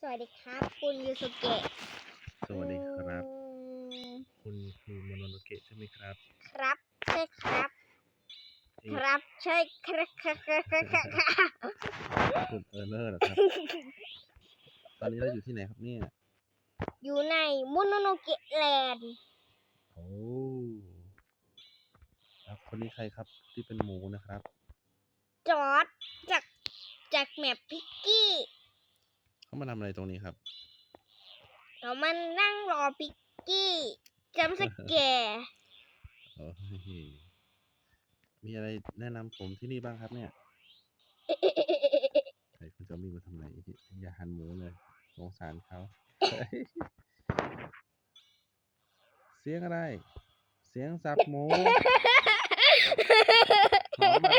สวัสดีครับ คุณยูสุเกะสวัสดีครับ อืมคุณคือโมโนโนเกะใช่ไหมครับ ครับใช่ครับเอ๊ะครับใช่ครับครับครับครับครับครับคุณเออร์เลอร์เหรอครับ ตอนนี้เราอยู่ที่ไหนครับเนี่ย อยู่ในมุโนโนเกะแลนด์โอ้ครับคนนี้ใครครับที่เป็นหมูนะครับ จอร์ดจากจากแมปพิกกี้ เขามาทำอะไรตรงนี้ครับเรามานั่งรอพิกกี้จำสแกร์โอ้ยมีอะไรแนะนำผมที่นี่บ้างครับเนี่ยไอ้คุณจะมีมาทำอะไรอย่าหันหมูเลยสงสารเขา เสียงอะไร เสียงสับหมูหอมอะไร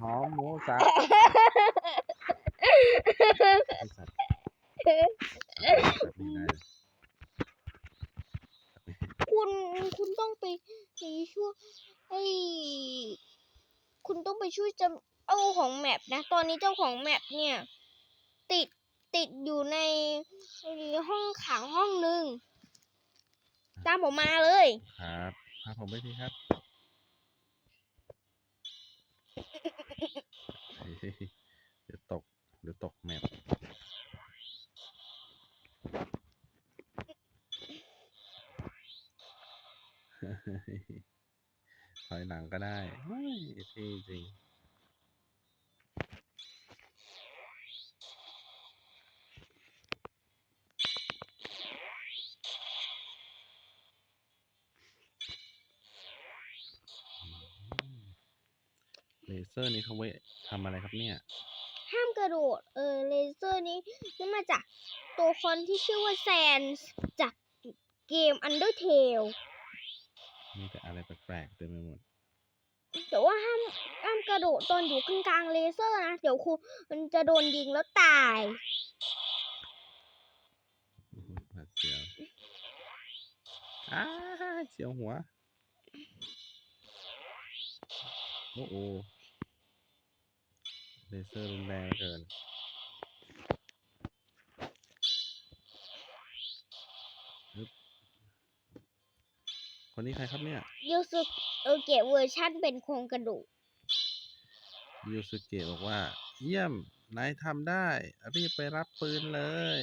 หอมหมูสับไอ้สัตว์สัตว์ นี่ได้เลยคุณคุณต้องไปไปช่วยไอ้คุณต้องไปช่วยจำเอาของแมปนะ ตอนนี้เจ้าของแมปเนี่ย ติดติดอยู่ในในห้องขังห้องหนึ่งตามผมมาเลย ครับพาผมไปทีครับเฮ้ยเดี๋ยวตกเดี๋ยวตกแมป ถอยหลังก็ได้เฮ้ยเท่จริงเลเซอร์นี้เขาไว้ทำอะไรครับเนี่ย ห้ามกระโดด เออ เลเซอร์นี้นี่มาจากตัวคนที่ชื่อว่าแซนส์จากเกม Undertale มีแต่อะไรแปลกๆเต็มไปหมด แต่ว่าห้ามห้ามกระโดดตอนอยู่กลางๆเลเซอร์นะ เดี๋ยวครูมันจะโดนยิงแล้วตายอื้อหือหวาดเสียวอ้าเสียวหัว โอ้โอเลเซอร์รุนแรงเกิน คนนี้ใครครับเนี่ย ยูสุเออเกะเวอร์ชั่นเป็นโครงกระดูก ยูสุเกะบอกว่า เยี่ยม นายทำได้รีบไปรับปืนเลย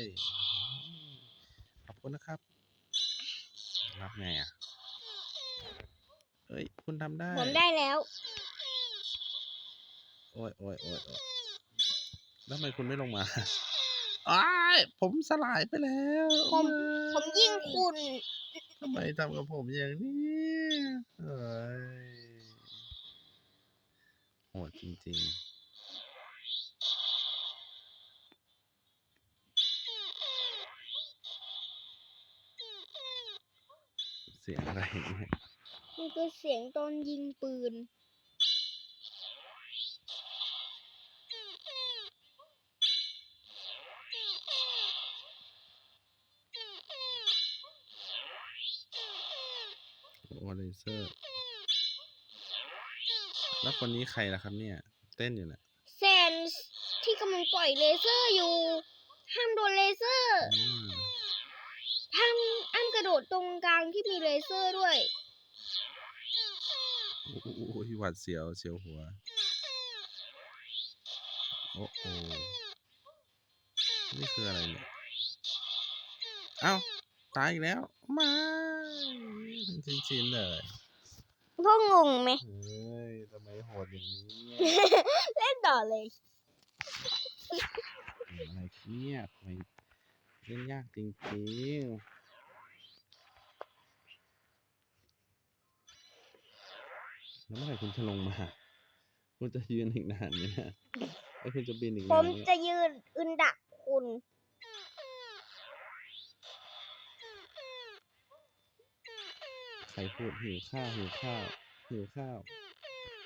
ขอบคุณนะครับ รับไงอะ เฮ้ย คุณทำได้ ผมได้แล้ว โอ้ยโอ้ยโอ้ยโอ้ยแล้วทำไมคุณไม่ลงมา อ้ายผมสลายไปแล้วผมผมยิงคุณทำไมทำกับผมอย่างนี้เอ้ยโหดจริงๆ เสียงอะไรเนี่ย มันคือเสียงตอนยิงปืน โอเลเซอร์ แล้วคนนี้ใครล่ะครับเนี่ย เต้นอยู่น่ะแซนส์ที่กำลังปล่อยเลเซอร์อยู่ ห้ามโดนเลเซอร์อืมห้ามห้ามกระโดดตรงกลางที่มีเลเซอร์ด้วย โอ้โหหวาดเสียวเสียวหัว โอ้โหนี่คืออะไรเนี่ย เอ้า ตายอีกแล้วมาเป็น ชิ้นๆเลยพ่องงไหมเฮ้ยทำไมโหดอย่างนี้เนี่ยเล่นต่อเลยเกิดอะไรเนี่ยทำไมเล่นยากจริงๆแล้วเมื่อไหร่คุณจะลงมา คุณจะยืนอีกนานไหมเนี่ยไอ้ยคุณจะบินอีกผนานมไหม จะยืนอึนดักคุณ ใครพูดหิวข้าวหิวข้าวหิวข้าว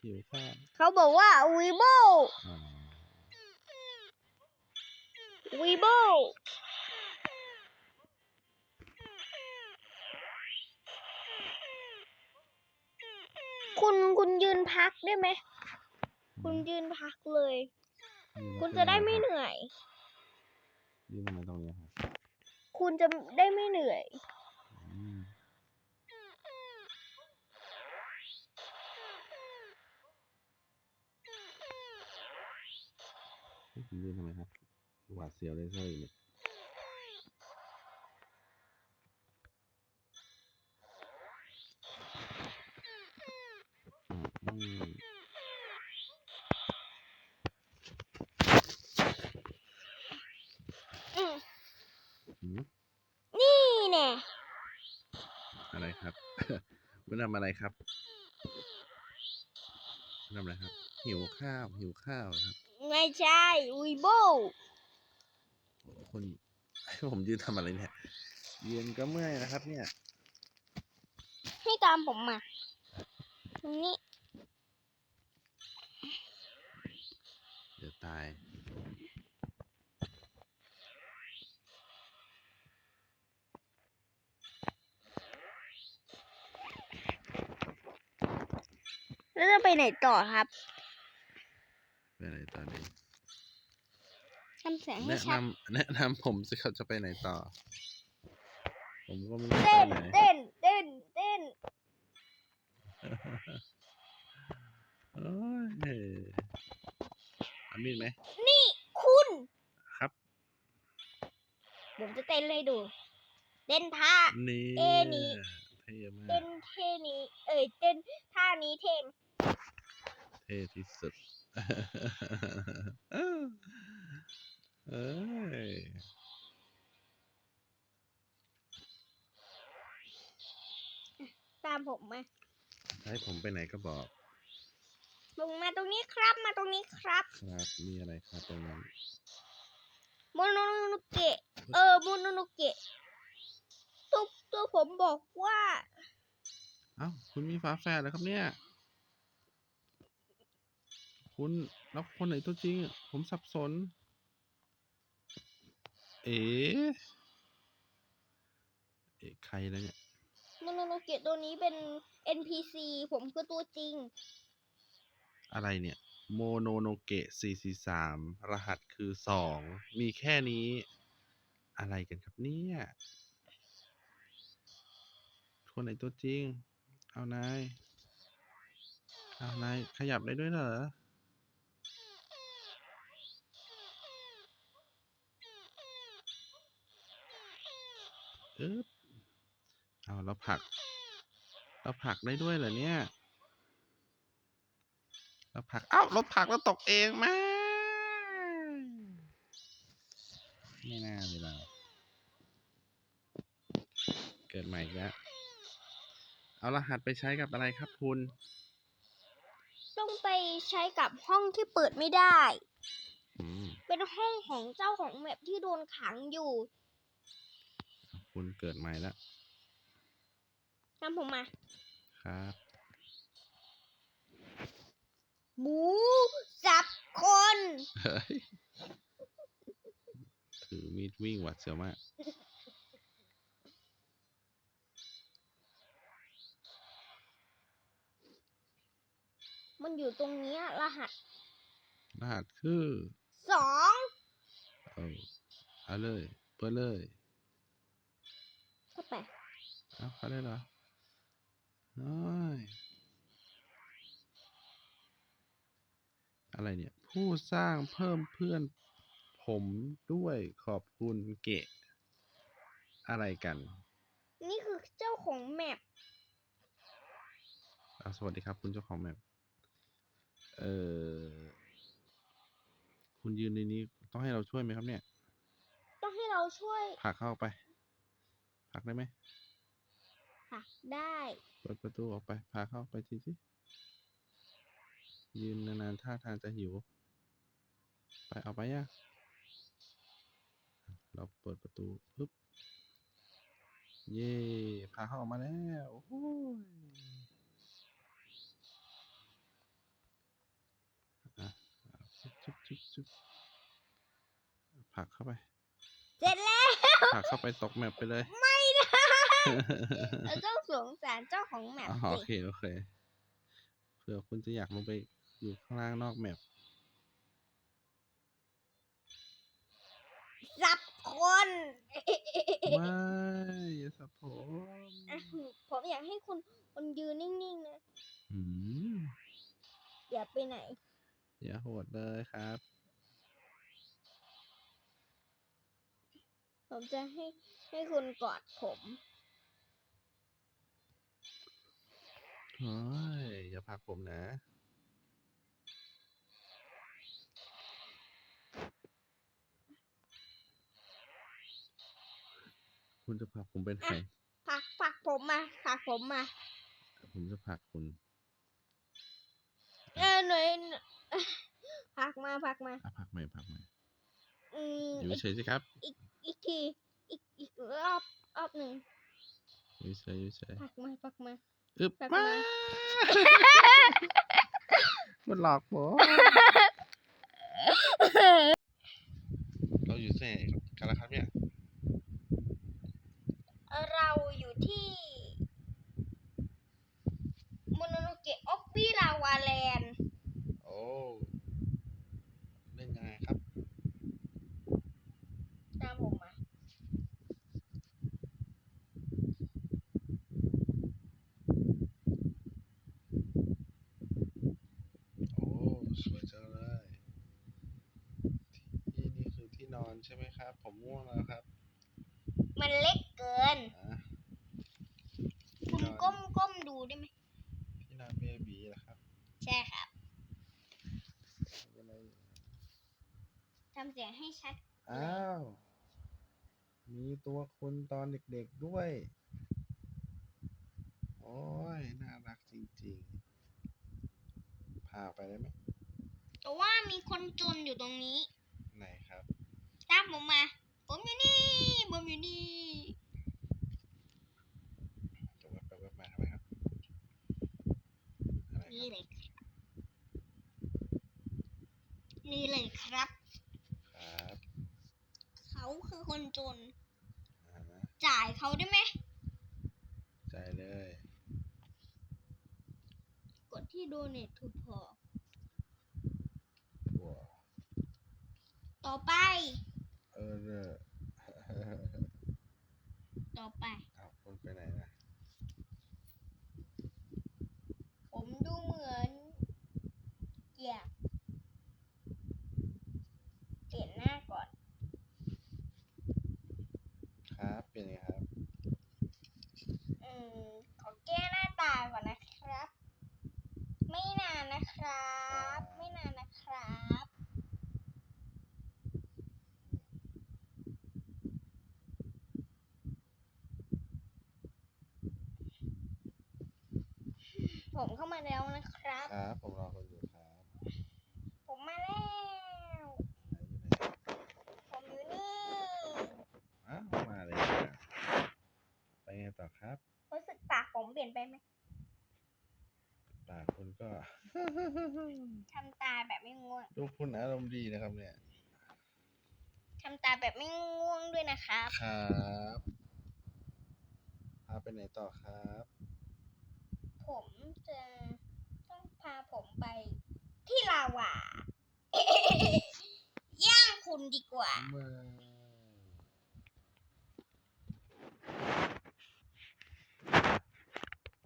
หิวข้าวเขาบอกว่าวีโบอ๋อวีโบคุณคุณยืนพักได้ไหม คุณยืนพักเลยยืนคุณขึ้นจะได้มาไม่รับเหนื่อยยืนทำไมตรงนี้ครับ คุณจะได้ไม่เหนื่อย เฮ้ยผมยืนทำไมครับหวาดเสียวเลยเซ่เนี่ยอืมอืมอืมอืมนี่แน่อะไรครับ คุณทำอะไรครับคุณทำอะไรครับ หิวข้าว หิวข้าวครับ ไม่ใช่วีโบคุณให้ผมยืนทำอะไรเนี่ยยืนก็เมื่อยนะครับ เนี่ย ให้ตามผมมาตรงนี้ เดี๋ยวตาย แล้วจะไปไหนต่อครับ ไปไหนตอนนี้ทำแสงให้แนะชัดนำแนะนำผมสิเขาจะไปไหนต่อ ผมก็ไม่รู้ไปเต้นไหนเต้นเต้นเต้นโอ้ยเอามีดไหมนี่คุณ ครับผมจะเต้นให้ดู เต้นท่า นี่เอ๊ะนี่ เท่มาเต้กนเท่นี้ เอ้ยเต้นท่านี้เท่ไหมเท่ที่สุด เอ้ยตามผมมาให้ผมไปไหนก็บอก ลงมาตรงนี้ครับ มาตรงนี้ครับ ครับ มีอะไรครับตรงนั้น โมโนโนเกะ เออ โมโนโนเกะ ตัวตัวผมบอกว่า เอ้า คุณมีฝาแฝดแล้วครับเนี่ย คุณแล้วคนไหนตัวจริงอะผมสับสน เอ๋เอ๋ใครแล้วเนี่ยโมโนโนเกะตัวนี้เป็น NPC ผมคือตัวจริง อะไรเนี่ยโมโนโนเกะ443 รหัสคือ 2 มีแค่นี้ อะไรกันครับเนี่ย คนไหนตัวจริง เอานาย เอานาย ขยับได้ด้วยเหรอ อึ๊บเอาเราผลัก เราผลักได้ด้วยเหรอเนี่ย เราผลัก เอ้าเราผลักแล้วตกเองมาไม่น่าเลยเรา เกิดใหม่อีกแล้ว เอารหัสไปใช้กับอะไรครับคุณ ต้องไปใช้กับห้องที่เปิดไม่ได้อืมเป็นห้องของเจ้าของแมปที่โดนขังอยู่ คุณเกิดใหม่แล้วนำผมมา ครับหมูสับคน เฮ้ยถือมีดวิ่งหวัดเสียวมาก มันอยู่ตรงเนี้ยรหัสรหัสคือสอง เอาเอาเลย เปิดเลย เข้าไปเอาเข้าได้เหรอน้อยอะไรเนี่ย ผู้สร้างเพิ่มเพื่อนผมด้วยขอบคุณเกะ อะไรกัน นี่คือเจ้าของแมปอ่าสวัสดีครับ คุณเจ้าของแมปเออคุณยืนในนี้ต้องให้เราช่วยไหมครับเนี่ย ต้องให้เราช่วยผลักเข้าไป ผลักได้ไหมผลักได้ เปิดประตูออกไป พาเข้าไปทีสิ ยืนนานๆท่าทางจะหิว ไปเอาไปย่ะเราเปิดประตูปึ๊บ เย่พาเข้าออกมาแล้ว โอ้โหอะจุ๊บจุ๊บจุ๊บจุ๊บผลักเข้าไป เสร็จแล้วผลักเข้าไปตกแมปไปเลย เราต้องสงสารเจ้าของแมปอ๋อโอเค สิโอเค เผื่อคุณจะอยากลงไปอยู่ข้างล่างนอกแมปสับไม่อย่าสับผมอะผมอยากให้คุณคุณยืนนิ่งๆนะอืมอย่าไปไหน อย่าโหดเลยครับ ผมจะให้ให้คุณกอดผม เฮ้ยอย่าผลักผมนะ คุณจะผลักผมเป็นใครผลักผลักผมมาผลักผมมา ผมจะผลักคุณ เออหน่อยผลักมาผลักมาอะผลักใหม่ผลักใหม่อืมอยู่อีกเฉยๆสิครับอีกทีอีกอีกรอบรอบหนึ่งอยู่เฉยอยู่เฉยผลักมาผลักมา อึบผลักมามามันหลอกผมเราอยู่ที่ไหนกันแล้วครับเนี่ย เราอยู่ที่โมโนโนเกะออฟฟี่ลาวาแลนด์โอ้เล่นยังไงครับ ตามผมมา โอ้ สวยจังเลย ที่นี่คือที่นอน ใช่ไหมครับ ผมง่วงแล้วครับ มันเล็กเกิน อะคุณก้มก้มดูได้ไหมที่นอนเบบีเหรอครับใช่ครับเป็นอะไรอยู่ทำเสียงให้ชัด อ้าว มีตัวคุณตอนเด็กๆด้วย โอ้ย น่ารักจริงๆ พาไปได้ไหมแต่ว่ามีคนจนอยู่ตรงนี้ ไหนครับ ตามผมมา ผมอยู่นี่ ผมอยู่นี่จะแวบไปแวบมาทำไมครับอะไรนี่เลยครับนี่เลยครับ ครับเขาคือคนจน อ่าฮะจ่ายเขาได้ไหมใจเลย กดที่โดเนทถูกพอ ว้าว ต่อไป เออเออ ต่อไป เอาคุณไปไหนนะ ผมดูเหมือนอยากเปลี่ยนหน้าก่อน ครับเป็นไงครับ อืม ขอแก้หน้าตาก่อนนะครับ ไม่นานนะครับ ไม่นานนะครับ ผมเข้ามา แล้วนะครับ ครับผมรอคุณอยู่ครับ ผมมาแล้วไหนอยู่ไหนผมอยู่นี่อ้าวมาเลยนะไปไงต่อครับ รู้สึกปากผมเปลี่ยนไปไหมปากคุณก็ ทำตาแบบไม่ง่วงดูคุณอารมณ์ดีนะครับ เนี่ย ทำตาแบบไม่ง่วงด้วยนะครับ ครับพาไปไหนต่อครับ ผมจะต้องพาผมไปที่ลาวา ย่างคุณดีกว่าไม่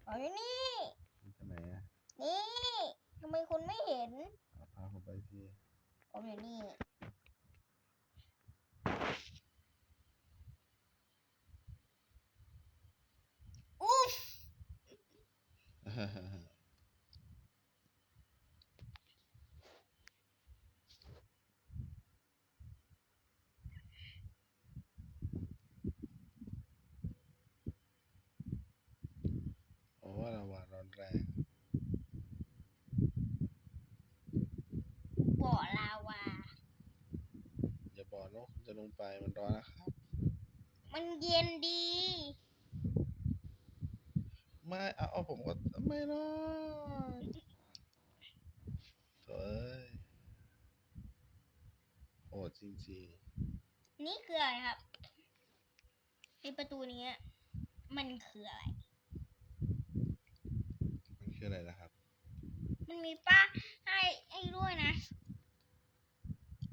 เอาอยู่นี่ไปไหนอะนี่ ทำไมคุณไม่เห็น เอาพาผมไปที่ผมอยู่นี่ อุ๊ฟ โอ้ระหว่างร้อน แรงบ่อลาวา อย่าบอกนะว่าคุณจะลงไปมันร้อนนะครับ มันเย็นดี ไม่เอาเอาผมก็ไม่รอดเฮ้ยโหดจริงนี่คืออะไรครับในประตูนี้ มันคืออะไรๆมัน คืออะไรนะครับ มันมีป้าให้ให้ด้วยนะ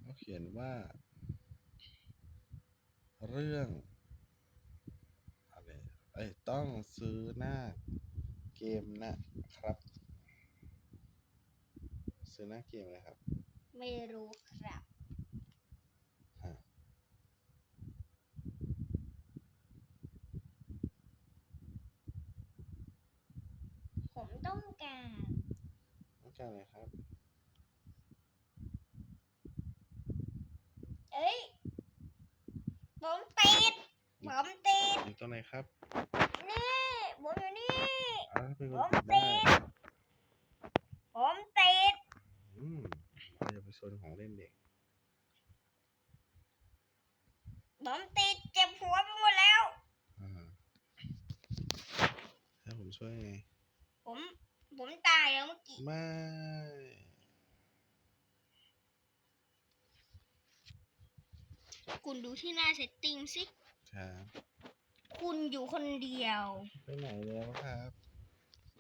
เขาเขียนว่า เรื่องเอ้ยต้องซื้อหน้าเกมนะครับ ซื้อหน้าเกมเลยครับ ไม่รู้ครับ ฮะ ผม ต้องการต้องการอะไรครับ เอ้ย ผมติด ผมติด อยู่ตรงไหนครับ นี่ ผมอยู่นี่ อ้าวเป็นผคนมติดได้ติดผมติด อืมเราจะไปโซนของเล่นเด็ก ผมติด เจ็บหัวไปหมดแล้ว อ่าให้ผมช่วยไง ผม ผมตายแล้วเมื่อกี้ ไม่ คุณดูที่หน้าเซตติ้งสิ ครับ คุณอยู่คนเดียว ไปไหนแล้วครับ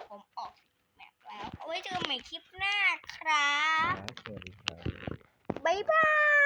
ผมออกแบบแล้ว เอาไว้เจอกันใหม่คลิปหน้าครับ ครับสวัสดีครับ บ๊ายบาย